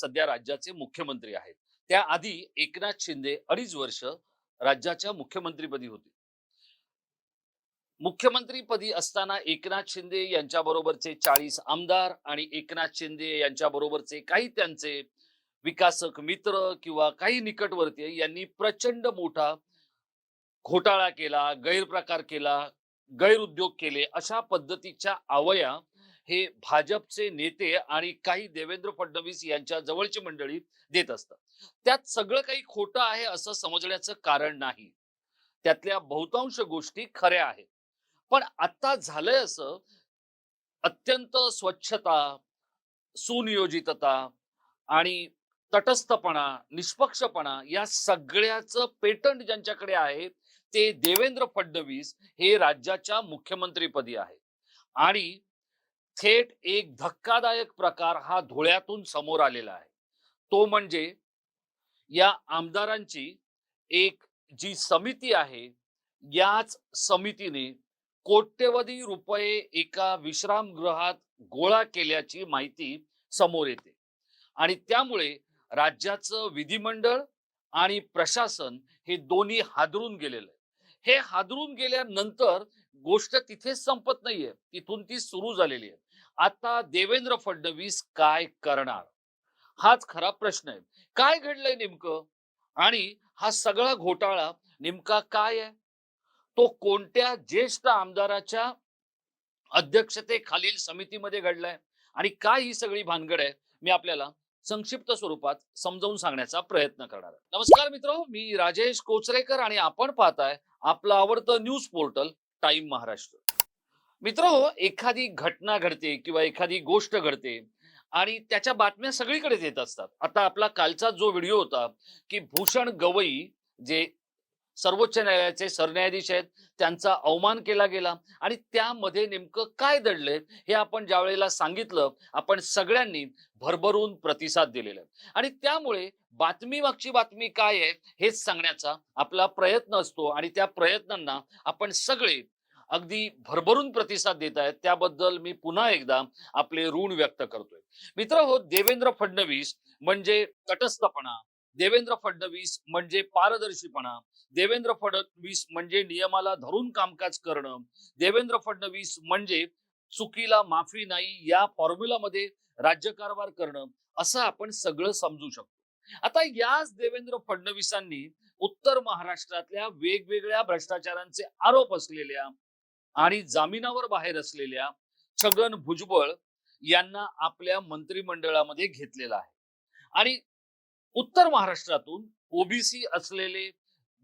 सध्या राज्याचे मुख्यमंत्री आहेत. त्याआधी एकनाथ शिंदे अडीच वर्ष राज्याच्या मुख्यमंत्रीपदी होते. मुख्यमंत्रीपदी असताना एकनाथ शिंदे यांच्याबरोबरचे चाळीस आमदार आणि एकनाथ शिंदे यांच्या बरोबरचे काही त्यांचे विकासक मित्र किंवा काही निकटवर्तीय यांनी प्रचंड मोठा घोटाळा केला गैरप्रकार केला गैरउद्योग केले अशा पद्धतीच्या आवया हे भाजपचे नेते आणि काही देवेंद्र फडणवीस यांच्या जवळची मंडळी देत असतात. त्यात सगळं काही खोटं आहे असं समजण्याचं कारण नाही. त्यातल्या बहुतांश गोष्टी खऱ्या आहेत. पण आता झालंय असं अत्यंत स्वच्छता सुनियोजितता आणि तटस्थपणा निष्पक्षपणा या सगळ्याचं पेटंट ज्यांच्याकडे आहे ते देवेंद्र फडणवीस हे राज्याच्या मुख्यमंत्रीपदी आहेत आणि थेट एक धक्कादायक प्रकार हा धुळ्यातून समोर आलेला आहे. तो म्हणजे या आमदारांची एक जी समिती आहे याच समितीने कोट्यवधी रुपये एका विश्रामगृहात गोळा केल्याची माहिती समोर येते. आणि त्यामुळे राज्याचं विधिमंडळ आणि प्रशासन हे दोन्ही हादरून गेलेलं आहे. हे हादरून गेल्यानंतर गोष्ट तिथेच संपत नाहीये. तिथून ती सुरू झालेली आहे. आता देवेंद्र फडणवीस काय करणार? हाच खरा प्रश्न आहे. काय घडलंय नेमकं? आणि हा सगळा घोटाळा नेमका काय आहे? तो कोणत्या ज्येष्ठ आमदाराच्या अध्यक्षतेखालील समितीमध्ये घडलाय? आणि काय ही सगळी भानगड आहे? मी आपल्याला संक्षिप्त स्वरूपात समजावून सांगण्याचा प्रयत्न करणार आहे. नमस्कार मित्र मी राजेश कोचरेकर आणि आपण पाहताय आपलं आवडतं न्यूज पोर्टल टाइम महाराष्ट्र. मित्र एखादी घटना घडते किंवा एखादी गोष्ट घडते आणि त्याच्या बातम्या सगळीकडेच येत असतात. आता आपला कालचा जो व्हिडिओ होता की भूषण गवई जे सर्वोच्च न्यायालयाचे सरन्यायाधीश आहेत त्यांचा अवमान केला गेला आणि त्यामध्ये नेमकं काय दडलंय हे आपण ज्या वेळेला सांगितलं आपण सगळ्यांनी भरभरून प्रतिसाद दिलेला आहे. आणि त्यामुळे बातमी मागची बातमी काय आहे हेच सांगण्याचा आपला प्रयत्न असतो आणि त्या प्रयत्नांना आपण सगळे अगदी भरभरून प्रतिसाद देत आहेत. त्याबद्दल मी पुन्हा एकदा आपले ऋण व्यक्त करतोय. मित्र हो देवेंद्र फडणवीस म्हणजे तटस्थपणा. देवेंद्र फडणवीस म्हणजे पारदर्शीपणा. देवेंद्र फडणवीस म्हणजे नियमाला धरून कामकाज करणं. देवेंद्र फडणवीस म्हणजे चुकीला माफी नाही या फॉर्म्युलामध्ये राज्यकारभार करणं असं आपण सगळं समजू शकतो. आता याच देवेंद्र फडणवीसांनी उत्तर महाराष्ट्रातल्या वेगवेगळ्या भ्रष्टाचारांचे आरोप असलेल्या आणि जामिनावर बाहेर असलेल्या छगन भुजबळ यांना आपल्या मंत्रिमंडळामध्ये घेतलेला आहे. आणि उत्तर महाराष्ट्रातून ओबीसी असलेले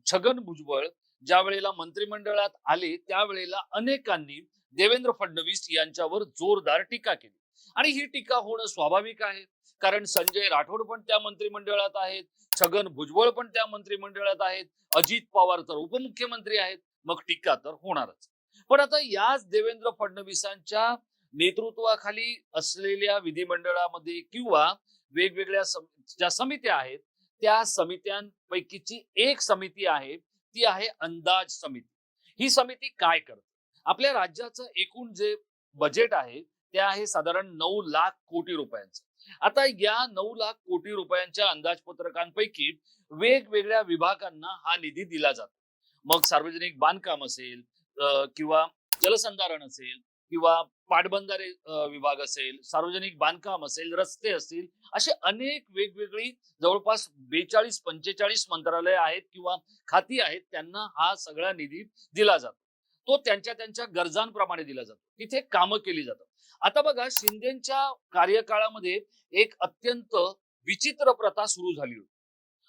छगन भुजबळ ज्या वेळेला मंत्रिमंडळात आले त्यावेळेला अनेकांनी देवेंद्र फडणवीस यांच्यावर जोरदार टीका केली. आणि ही टीका होणं स्वाभाविक आहे कारण संजय राठोड पण त्या मंत्रिमंडळात आहेत छगन भुजबळ पण त्या मंत्रिमंडळात आहेत अजित पवार तर उपमुख्यमंत्री आहेत मग टीका तर होणारच. पण आता याच देवेंद्र फडणवीसांच्या नेतृत्वाखाली असलेल्या विधिमंडळामध्ये किंवा वेगवेगळ्या सम- ज्या समित्या आहेत त्या समित्यांपैकीची एक समिती आहे ती आहे अंदाज समिती. ही समिती काय करते? आपल्या राज्याचं एकूण जे बजेट आहे ते आहे साधारण नऊ लाख कोटी रुपयांचं. आता या नऊ लाख कोटी रुपयांच्या अंदाजपत्रकांपैकी वेगवेगळ्या विभागांना हा निधी दिला जातो. मग सार्वजनिक बांधकाम असेल किंवा जलसंधारण असेल किंवा पाटबंधारे विभाग असेल सार्वजनिक बांधकाम असेल रस्ते असतील असे अनेक वेगवेगळी जवळपास बेचाळीस पंचेचाळीस मंत्रालय आहेत किंवा खाती आहेत त्यांना हा सगळा निधी दिला जातो. तो त्यांच्या त्यांच्या गरजांप्रमाणे दिला जातो. तिथे कामं केली जातात. आता बघा शिंदेच्या कार्यकाळामध्ये एक अत्यंत विचित्र प्रथा सुरू झाली होती.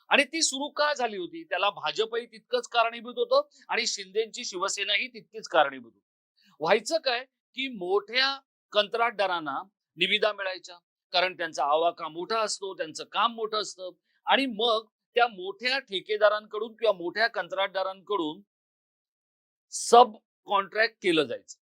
आणि ती सुरू का झाली होती? त्याला भाजपही तितकंच कारणीभूत होतं आणि शिंदेची शिवसेनाही तितकीच कारणीभूत होती. व्हायचं काय? की मोठ्या कंत्राटदारांना निविदा मिळायच्या. कारण त्यांचा आवाका मोठा असतो त्यांचं काम मोठं असतं. आणि मग त्या मोठ्या ठेकेदारांकडून किंवा मोठ्या कंत्राटदारांकडून सब कॉन्ट्रॅक्ट केलं जायचं.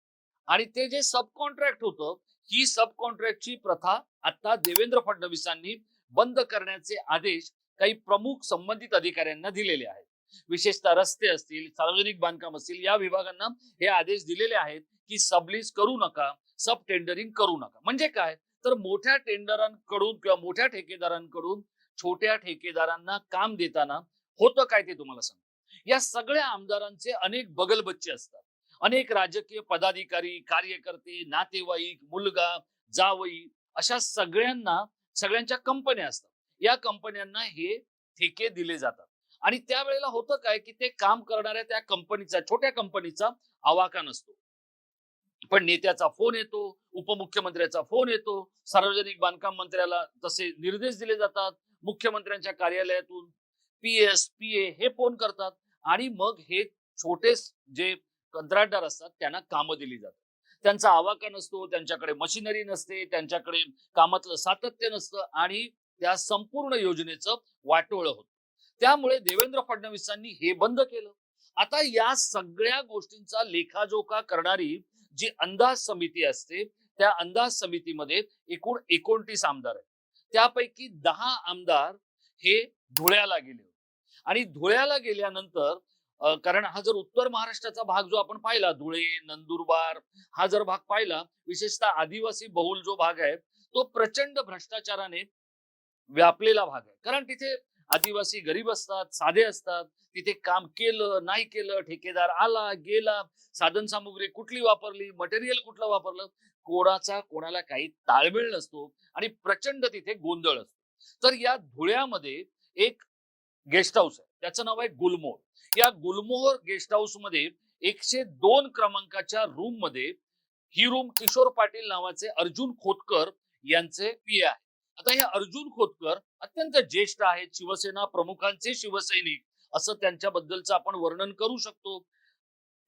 आणि ते जे सब कॉन्ट्रॅक्ट होतं ही सब कॉन्ट्रॅक्टची प्रथा आता देवेंद्र फडणवीसांनी बंद करण्याचे आदेश काही प्रमुख संबंधित अधिकाऱ्यांना दिलेले आहेत. विशेषतः रस्ते असतील सार्वजनिक बांधकाम असतील या विभागांना हे आदेश दिलेले आहेत की सबलीज करू नका सब टेंडरिंग करू नका. म्हणजे काय? तर मोठ्या टेंडरांकडून किंवा मोठ्या ठेकेदारांकडून छोट्या ठेकेदारांना काम देताना होतं काय ते तुम्हाला सांग या सगळ्या आमदारांचे अनेक बगलबच्चे असतात. अनेक राजकीय पदाधिकारी कार्यकर्ते नातेवाईक मुलगा जावई अशा सगळ्यांना सगळ्यांच्या कंपन्या असतात. या कंपन्यांना हे ठेके दिले जातात. आणि त्यावेळेला होतं काय की ते काम करणाऱ्या त्या कंपनीचा छोट्या कंपनीचा आवाका नसतो. पण नेत्याचा फोन येतो उपमुख्यमंत्र्याचा फोन येतो सार्वजनिक बांधकाम मंत्र्याला तसे निर्देश दिले जातात मुख्यमंत्र्यांच्या कार्यालयातून पी एस पी ए हे फोन करतात आणि मग हे छोटे जे कंत्राटदार असतात त्यांना कामं दिली जातात. त्यांचा आवाका नसतो त्यांच्याकडे मशिनरी नसते त्यांच्याकडे कामातलं सातत्य नसतं आणि त्या संपूर्ण योजनेचं वाटोळ होतं. त्यामुळे देवेंद्र फडणवीसांनी हे बंद केलं. आता या सगळ्या गोष्टींचा लेखाजोखा करणारी जी अंदाज समिती असते त्या अंदाज समितीमध्ये एकूण एकोणतीस आमदार आहेत. त्यापैकी दहा आमदार हे धुळ्याला गेले आणि धुळ्याला गेल्यानंतर कारण हा जर उत्तर महाराष्ट्राचा भाग जो आपण पाहिला धुळे नंदुरबार हा जर भाग पाहिला विशेषतः आदिवासी बहुल जो भाग आहे तो प्रचंड भ्रष्टाचाराने व्यापलेला भाग आहे. कारण तिथे आदिवासी गरीब असतात साधे असतात तिथे काम केलं नाही केलं ठेकेदार आला गेला साधन सामुग्री कुठली वापरली मटेरियल कुठलं वापरलं कोणाचा कोणाला काही ताळमेळ नसतो आणि प्रचंड तिथे गोंधळ असतो. तर या धुळ्यामध्ये एक गेस्ट हाऊस आहे. त्याचं नाव आहे गुलमोहर या गुलमोहर गेस्ट हाऊसमध्ये एकशे दोन क्रमांकाच्या रूममध्ये ही रूम किशोर पाटील नावाचे अर्जुन खोतकर यांचे पी आहे आता हे अर्जुन खोतकर अत्यंत ज्येष्ठ आहेत शिवसेना प्रमुखांचे शिवसैनिक असं त्यांच्याबद्दलचं आपण वर्णन करू शकतो.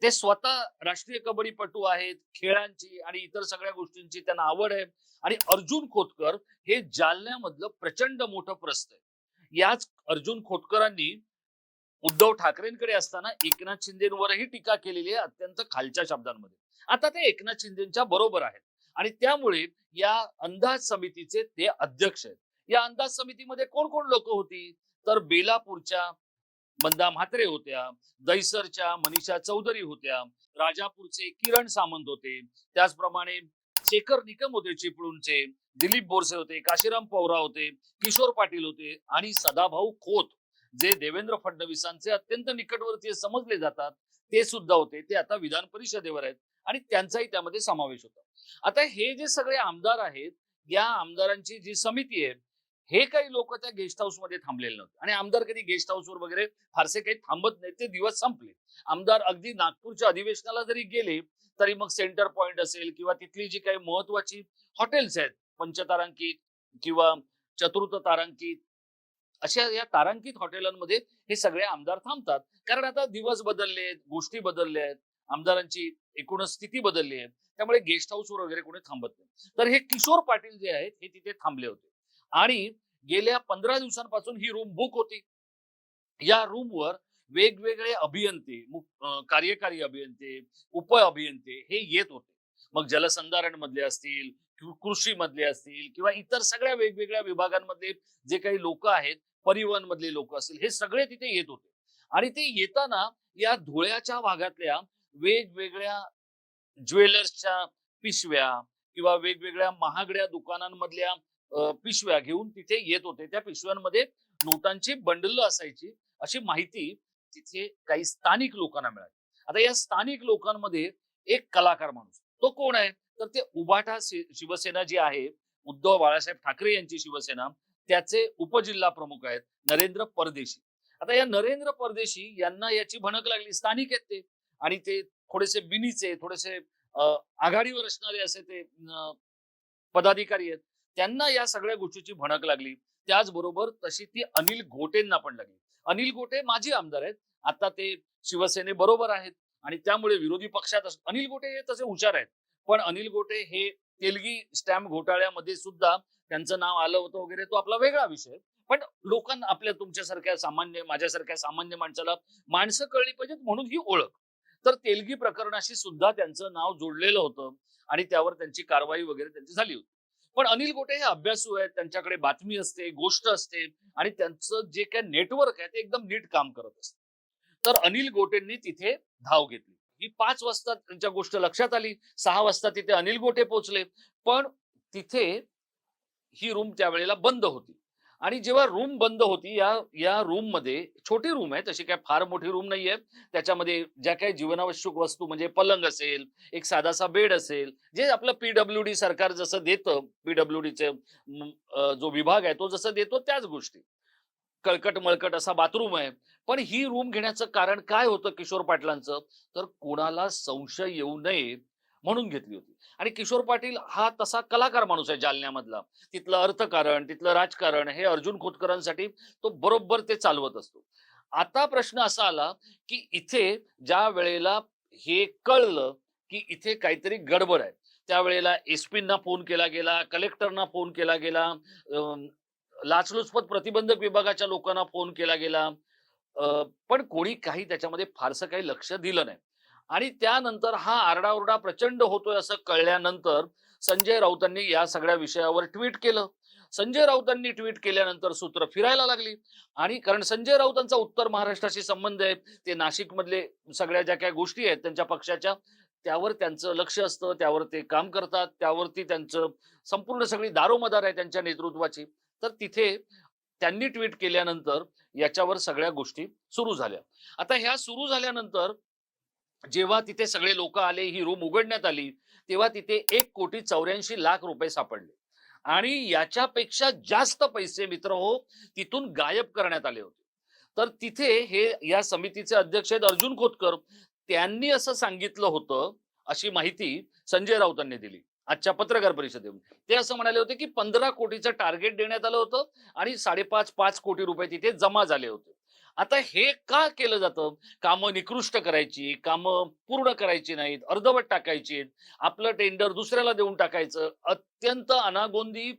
ते स्वतः राष्ट्रीय कबड्डीपटू आहेत खेळांची आणि इतर सगळ्या गोष्टींची त्यांना आवड आहे. आणि अर्जुन खोतकर हे जालन्यामधलं प्रचंड मोठं प्रस्त आहे. याच अर्जुन खोतकरांनी उद्धव ठाकरेंकडे असताना एकनाथ शिंदेवरही टीका केलेली आहे अत्यंत खालच्या शब्दांमध्ये. आता ते एकनाथ शिंदेच्या बरोबर आहेत. आणि त्यामुळे या अंदाज समितीचे ते अध्यक्ष आहेत. या अंदाज समितीमध्ये कोण कोण लोक होती? तर बेलापूरच्या बंदा म्हात्रे होत्या दैसरच्या मनीषा चौधरी होत्या राजापूरचे किरण सामंत होते त्याचप्रमाणे शेखर निकम होते चिपळूणचे दिलीप बोरसे होते काशीराम पवरा होते किशोर पाटील होते आणि सदाभाऊ खोत जे देवेंद्र फडणवीसांचे अत्यंत निकटवर्तीय समजले जातात ते सुद्धा होते. ते आता विधान परिषदेवर आहेत. आणि त्यांचाही त्यामध्ये समावेश होता. आता हे जे सगळे आमदार आहेत या आमदारांची जी समिती आहे हे काही लोक त्या गेस्ट हाऊसमध्ये थांबलेले नव्हते. आणि आमदार कधी गेस्ट हाऊसवर वगैरे फारसे काही थांबत नाही ते दिवस संपले. आमदार अगदी नागपूरच्या अधिवेशनाला जरी गेले तरी मग सेंटर पॉइंट असेल किंवा तिथली जी काही महत्वाची हॉटेल्स आहेत पंचतारांकित किंवा चतुर्थ तारांकित अशा या तारांकित हॉटेलांमध्ये हे सगळे आमदार थांबतात. कारण आता दिवस बदलले आहेत गोष्टी बदलल्या आहेत आमदारांची एकूणच स्थिती बदलली आहे. त्यामुळे गेस्ट हाऊसवर वगैरे कोणी थांबत नाही. तर हे किशोर पाटील जे आहेत हे तिथे थांबले होते. आणि गेल्या पंधरा दिवसांपासून ही रूम बुक होती. या रूमवर वेगवेगळे अभियंते कार्यकारी अभियंते उप अभियंते हे येत होते. मग जलसंधारण मधले असतील कृषी मधले असतील किंवा इतर सगळ्या वेगवेगळ्या विभागांमध्ये जे काही लोक आहेत परिवहन मधले लोक असतील हे सगळे तिथे येत होते. आणि ते येताना या धुळ्याच्या भागातल्या वेगवेगळ्या ज्वेलर्सच्या पिशव्या किंवा वेगवेगळ्या महागड्या दुकानांमधल्या पिशव्या घेऊन तिथे येत होते. त्या पिशव्यांमध्ये नोटांची बंडल असायची. अशी माहिती तिथे काही स्थानिक लोकांना मिळाली. आता या स्थानिक लोकांमध्ये एक कलाकार माणूस तो कोण आहे? तर ते उबाठा शिवसेना जी आहे उद्धव बाळासाहेब ठाकरे यांची शिवसेना त्याचे उपजिल्हा प्रमुख आहेत नरेंद्र परदेशी. आता या नरेंद्र परदेशी यांना याची भणक लागली. स्थानिक आहेत ते. आणि ते थोडेसे बिनीचे थोडेसे आघाडीवर असणारे असे ते पदाधिकारी आहेत त्यांना या सगळ्या गोष्टीची भणक लागली. त्याचबरोबर तशी ती अनिल गोटेंना पण लागली. अनिल गोटे माजी आमदार आहेत. आता ते शिवसेने बरोबर आहेत आणि त्यामुळे विरोधी पक्षात अनिल गोटे हे तसे हुशार आहेत. पण अनिल गोटे हे तेलगी स्टॅम्प घोटाळ्यामध्ये सुद्धा त्यांचं नाव आलं होतं वगैरे तो आपला वेगळा विषय. पण लोकांना आपल्या तुमच्यासारख्या सामान्य माझ्यासारख्या सामान्य माणसाला माणसं कळली पाहिजेत म्हणून ही ओळख. तर तेलगी प्रकरणाशी सुद्धा त्यांचं नाव जोडलेलं होतं आणि त्यावर त्यांची कारवाई वगैरे त्यांची झाली होती. पण अनिल गोटे हे अभ्यासू आहेत त्यांच्याकडे बातमी असते गोष्ट असते आणि त्यांचं जे काय नेटवर्क आहे ते एकदम नीट काम करत असते. तर अनिल गोटेंनी तिथे धाव घेतली. ही पाच वाजता त्यांच्या गोष्ट लक्षात आली. सहा वाजता तिथे अनिल गोटे पोहोचले. पण तिथे ही रूम त्यावेळेला बंद होती. आणि जेव्हा रूम बंद होती या या रूममध्ये छोटी रूम आहे तशी काय फार मोठी रूम नाहीये. त्याच्यामध्ये ज्या काही जीवनावश्यक वस्तू म्हणजे पलंग असेल एक साधासा बेड असेल जे आपलं पीडब्ल्यू डी सरकार जसं देतं पीडब्ल्यू डीचे जो विभाग आहे तो जसं देतो त्याच गोष्टी. कळकट मळकट असा बाथरूम आहे. पण ही रूम घेण्याचं कारण काय होतं किशोर पाटलांचं? तर कोणाला संशय येऊ नये म्हणून घेतली होती. आणि किशोर पाटील हा तसा कलाकार माणूस आहे जालन्यामधला. तिथलं अर्थकारण तिथलं राजकारण हे अर्जुन खोतकरांसाठी तो बरोबर ते चालवत असतो. आता प्रश्न असा आला की इथे ज्या वेळेला हे कळलं की इथे काहीतरी गडबड आहे. त्यावेळेला एसपींना फोन केला गेला कलेक्टरना फोन केला गेला लाचलुचपत प्रतिबंधक विभागाच्या लोकांना फोन केला गेला. अं, पण कोणी काही त्याच्यामध्ये फारसं काही लक्ष दिलं नाही. आणि त्यानंतर हा आरडाओरडा प्रचंड होतोय असं कळल्यानंतर संजय राऊतांनी या सगळ्या विषयावर ट्विट केलं. संजय राऊतांनी ट्विट केल्यानंतर सूत्र फिरायला लागली. आणि कारण संजय राऊतांचा उत्तर महाराष्ट्राशी संबंध आहे ते नाशिक मधले सगळ्या ज्या काही गोष्टी आहेत त्यांच्या पक्षाच्या त्यावर त्यांचं लक्ष असतं त्यावर ते काम करतात त्यावरती त्यांचं संपूर्ण सगळी दारोमदार आहे त्यांच्या नेतृत्वाची. तर तिथे त्यांनी ट्विट केल्यानंतर याच्यावर सगळ्या गोष्टी सुरू झाल्या. आता ह्या सुरू झाल्यानंतर जेव्हा तिथे सगळे लोक आले ही रूम उघडण्यात आली तेव्हा तिथे एक कोटी चौऱ्याऐंशी लाख रुपये सापडले. आणि याच्यापेक्षा जास्त पैसे मित्र हो तिथून गायब करण्यात आले होते. तर तिथे हे या समितीचे अध्यक्ष आहेत अर्जुन खोतकर त्यांनी असं सांगितलं होतं अशी माहिती संजय राऊतांनी दिली आजच्या पत्रकार परिषदेमध्ये ते असं म्हणाले होते की पंधरा कोटीचं टार्गेट देण्यात आलं होतं आणि साडेपाच पाच कोटी रुपये तिथे जमा झाले होते. आता हे का केलं जातं? कामं निकृष्ट करायची कामं पूर्ण करायची नाहीत अर्धवट टाकायची आपलं टेंडर दुसऱ्याला देऊन टाकायचं अत्यंत अनागोंदी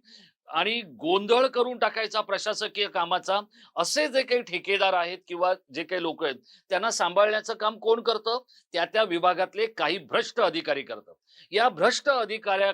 आणि गोंधळ करून टाकायचा प्रशासकीय कामाचा असे जे काही ठेकेदार आहेत किंवा जे काही लोक आहेत त्यांना सांभाळण्याचं काम कोण करतं? त्या त्या विभागातले काही भ्रष्ट अधिकारी करतात. या भ्रष्ट अधिकाऱ्या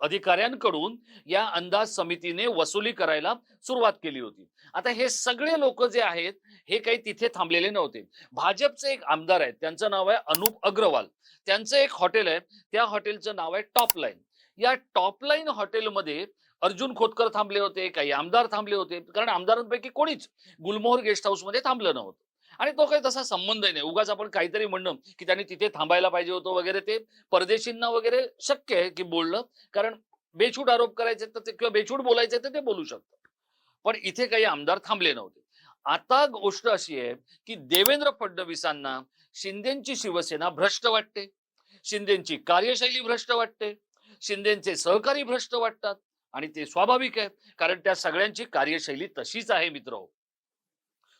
अधिकाऱ्यांकडून या अंदाज समितीने वसुली करायला सुरुवात केली होती. आता हे सगळे लोक जे आहेत हे काही तिथे थांबलेले नव्हते. भाजपचे एक आमदार आहेत त्यांचं नाव आहे अनुप अग्रवाल. त्यांचं एक हॉटेल आहे त्या हॉटेलचं नाव आहे टॉप लाईन. या टॉप लाईन हॉटेलमध्ये अर्जुन खोतकर थांबले होते काही आमदार थांबले होते कारण आमदारांपैकी कोणीच गुलमोहर गेस्ट हाऊसमध्ये थांबलं नव्हतं. आणि तो काही तसा संबंधही नाही. उगाच आपण काहीतरी म्हणणं की त्यांनी तिथे थांबायला पाहिजे होतं वगैरे ते परदेशींना वगैरे शक्य आहे की बोलणं. कारण बेछूट आरोप करायचे तर ते किंवा बेछूट बोलायचे तर ते बोलू शकतात. पण इथे काही आमदार थांबले नव्हते. आता गोष्ट अशी आहे की देवेंद्र फडणवीसांना शिंदेची शिवसेना भ्रष्ट वाटते. शिंदेची कार्यशैली भ्रष्ट वाटते. शिंदेचे सहकारी भ्रष्ट वाटतात. आणि ते स्वाभाविक आहे. कारण त्या सगळ्यांची कार्यशैली तशीच आहे मित्र हो.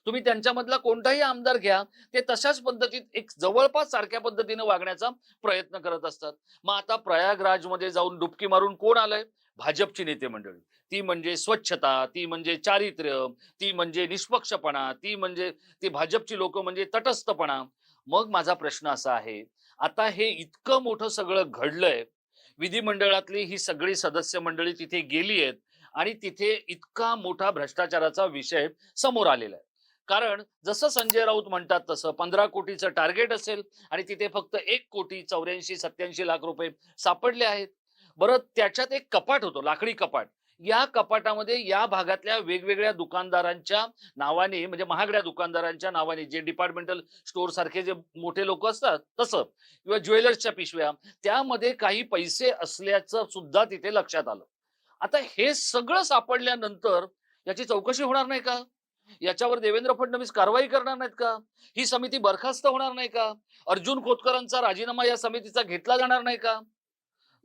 तुम्ही त्यांच्यामधला कोणताही आमदार घ्या ते तशाच पद्धतीत एक जवळपास सारख्या पद्धतीने वागण्याचा प्रयत्न करत असतात. मग आता प्रयागराजमध्ये जाऊन डुबकी मारून कोण आलंय? भाजपची नेते मंडळी. ती म्हणजे स्वच्छता ती म्हणजे चारित्र्य ती म्हणजे निष्पक्षपणा ती म्हणजे ती भाजपची लोक म्हणजे तटस्थपणा. मग माझा प्रश्न असा आहे आता हे इतकं मोठं सगळं घडलंय विधिमंडळातली ही सगळी सदस्य मंडळी तिथे गेली आहेत आणि तिथे इतका मोठा भ्रष्टाचाराचा विषय समोर आलेला आहे. कारण जसं संजय राऊत म्हणतात तसं पंधरा कोटीचं टार्गेट असेल आणि तिथे फक्त एक कोटी चौऱ्याऐंशी सत्याऐंशी लाख रुपये सापडले आहेत. बरं त्याच्यात एक कपाट होतो लाकडी कपाट. या कपाटामध्ये या भागातल्या वेगवेगळ्या दुकानदारांच्या नावाने म्हणजे महागड्या दुकानदारांच्या नावाने जे डिपार्टमेंटल स्टोअर सारखे जे मोठे लोक असतात तसं किंवा ज्वेलर्सच्या पिशव्या त्यामध्ये काही पैसे असल्याचं सुद्धा तिथे लक्षात आलं. आता हे सगळं सापडल्यानंतर याची चौकशी होणार नाही का? याच्यावर देवेंद्र फडणवीस कारवाई करणार नाहीत का? ही समिती बरखास्त होणार नाही का? अर्जुन खोतकरांचा राजीनामा या समितीचा घेतला जाणार नाही का?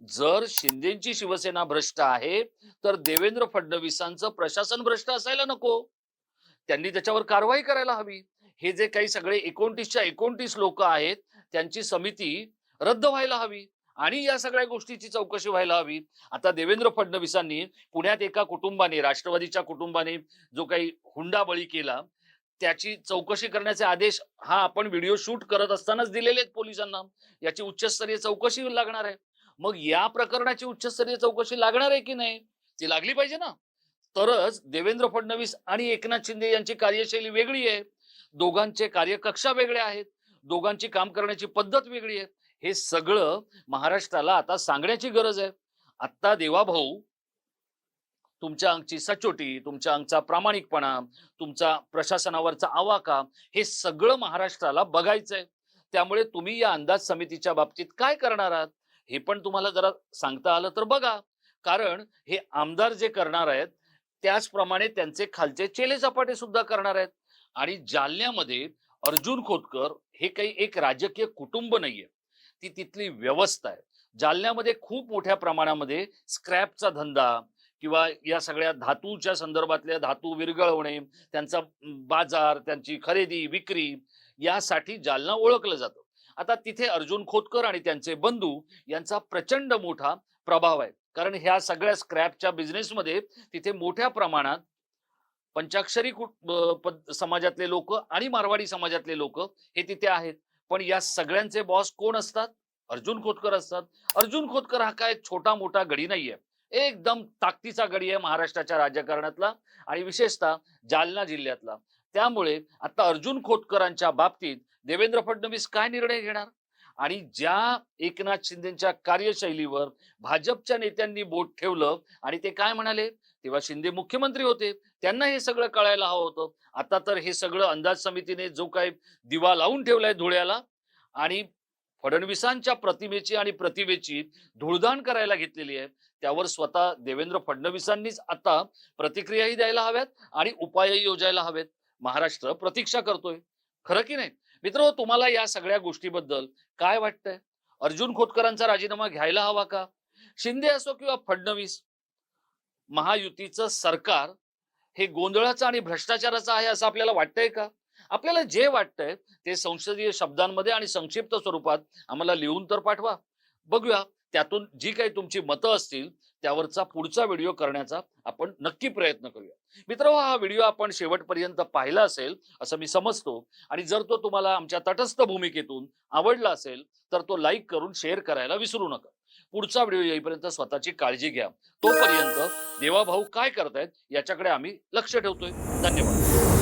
जर शिंदेची शिवसेना भ्रष्ट आहे तर देवेंद्र फडणवीसांचं प्रशासन भ्रष्ट असायला नको. त्यांनी त्याच्यावर कारवाई करायला हवी. हे जे काही सगळे एकोणतीसच्या एकोणतीस लोक आहेत त्यांची समिती रद्द व्हायला हवी. आणि या सगळ्या गोष्टीची चौकशी व्हायला हवी. आता देवेंद्र फडणवीसांनी पुण्यात एका कुटुंबाने राष्ट्रवादीच्या कुटुंबाने जो काही हुंडाबळी केला त्याची चौकशी करण्याचे आदेश हा आपण व्हिडिओ शूट करत असतानाच दिलेले आहेत पोलिसांना. याची उच्चस्तरीय चौकशी लागणार आहे. मग या प्रकरणाची उच्चस्तरीय चौकशी लागणार आहे की नाही? ती लागली पाहिजे ना. तरच देवेंद्र फडणवीस आणि एकनाथ शिंदे यांची कार्यशैली वेगळी आहे. दोघांचे कार्यकक्षा वेगळ्या आहेत. दोघांची काम करण्याची पद्धत वेगळी आहे. हे सगळं महाराष्ट्राला आता सांगण्याची गरज आहे. आत्ता देवाभाऊ तुमच्या अंगची सचोटी तुमच्या अंगचा प्रामाणिकपणा तुमचा प्रशासनावरचा आवाका हे सगळं महाराष्ट्राला बघायचंय. त्यामुळे तुम्ही या अंदाज समितीच्या बाबतीत काय करणार आहात? हे पण तुम्हाला जरा सांगता आलं तर बघा. कारण हे आमदार जे करणार आहेत त्याचप्रमाणे त्यांचे खालचे चेले चपाटे सुद्धा करणार आहेत. आणि जालन्यामध्ये अर्जुन खोतकर हे काही एक राजकीय कुटुंब नाहीये. ती तिथली व्यवस्था आहे. जालन्यामध्ये खूप मोठ्या प्रमाणामध्ये स्क्रॅपचा धंदा किंवा या सगळ्या धातूच्या संदर्भातल्या धातू विरघळवणे त्यांचा बाजार त्यांची खरेदी विक्री यासाठी जालना ओळखलं जातं. आता तिथे अर्जुन खोतकर आणि त्यांचे बंधू यांचा प्रचंड मोठा प्रभाव आहे. कारण ह्या सगळ्या स्क्रॅपच्या बिझनेसमध्ये तिथे मोठ्या प्रमाणात पंचाक्षरी कुट- पद- समाजातले लोक आणि मारवाडी समाजातले लोक हे तिथे आहेत. पण या सगळ्यांचे बॉस कोण असतात? अर्जुन खोतकर असतात. अर्जुन खोतकर हा काय छोटा मोठा गडी नाहीये. एकदम ताकदीचा गडी आहे महाराष्ट्राच्या राजकारणातला आणि विशेषतः जालना जिल्ह्यातला. त्यामुळे आता अर्जुन खोतकरांच्या बाबतीत देवेंद्र फडणवीस काय निर्णय घेणार? आणि ज्या एकनाथ शिंदेच्या कार्यशैलीवर भाजपच्या नेत्यांनी बोट ठेवलं आणि ते काय म्हणाले? तेव्हा शिंदे मुख्यमंत्री होते. त्यांना हे सगळं कळायला हवं होतं. आता तर हे सगळं अंदाज समितीने जो काही दिवा लावून ठेवलाय धुळ्याला आणि फडणवीसांच्या प्रतिमेची आणि प्रतिमेची धुळदाण करायला घेतलेली आहे. त्यावर स्वतः देवेंद्र फडणवीसांनीच आता प्रतिक्रियाही द्यायला हव्यात आणि उपायही योजायला हवेत. महाराष्ट्र प्रतीक्षा करतोय. खरं की नाही? मित्र तुम्हाला या सगळ्या गोष्टीबद्दल काय वाटतंय? अर्जुन खोतकरांचा राजीनामा घ्यायला हवा का? शिंदे असो किंवा फडणवीस महायुतीचं सरकार हे गोंधळाचं आणि भ्रष्टाचाराचं आहे असं आपल्याला वाटतंय का? आपल्याला जे वाटतंय ते संसदीय शब्दांमध्ये आणि संक्षिप्त स्वरूपात आम्हाला लिहून तर पाठवा. बघूया त्यातून जी काही तुमची मतं असतील त्यावरचा पुढचा व्हिडिओ करण्याचा आपण नक्की प्रयत्न करूया. मित्र हा व्हिडिओ आपण शेवटपर्यंत पाहिला असेल असं मी समजतो. आणि जर तो तुम्हाला आमच्या तटस्थ भूमिकेतून आवडला असेल तर तो लाईक करून शेअर करायला विसरू नका. पुढचा व्हिडिओ येईपर्यंत स्वतःची काळजी घ्या. तोपर्यंत देवाभाऊ काय करतायत याच्याकडे आम्ही लक्ष ठेवतोय. धन्यवाद.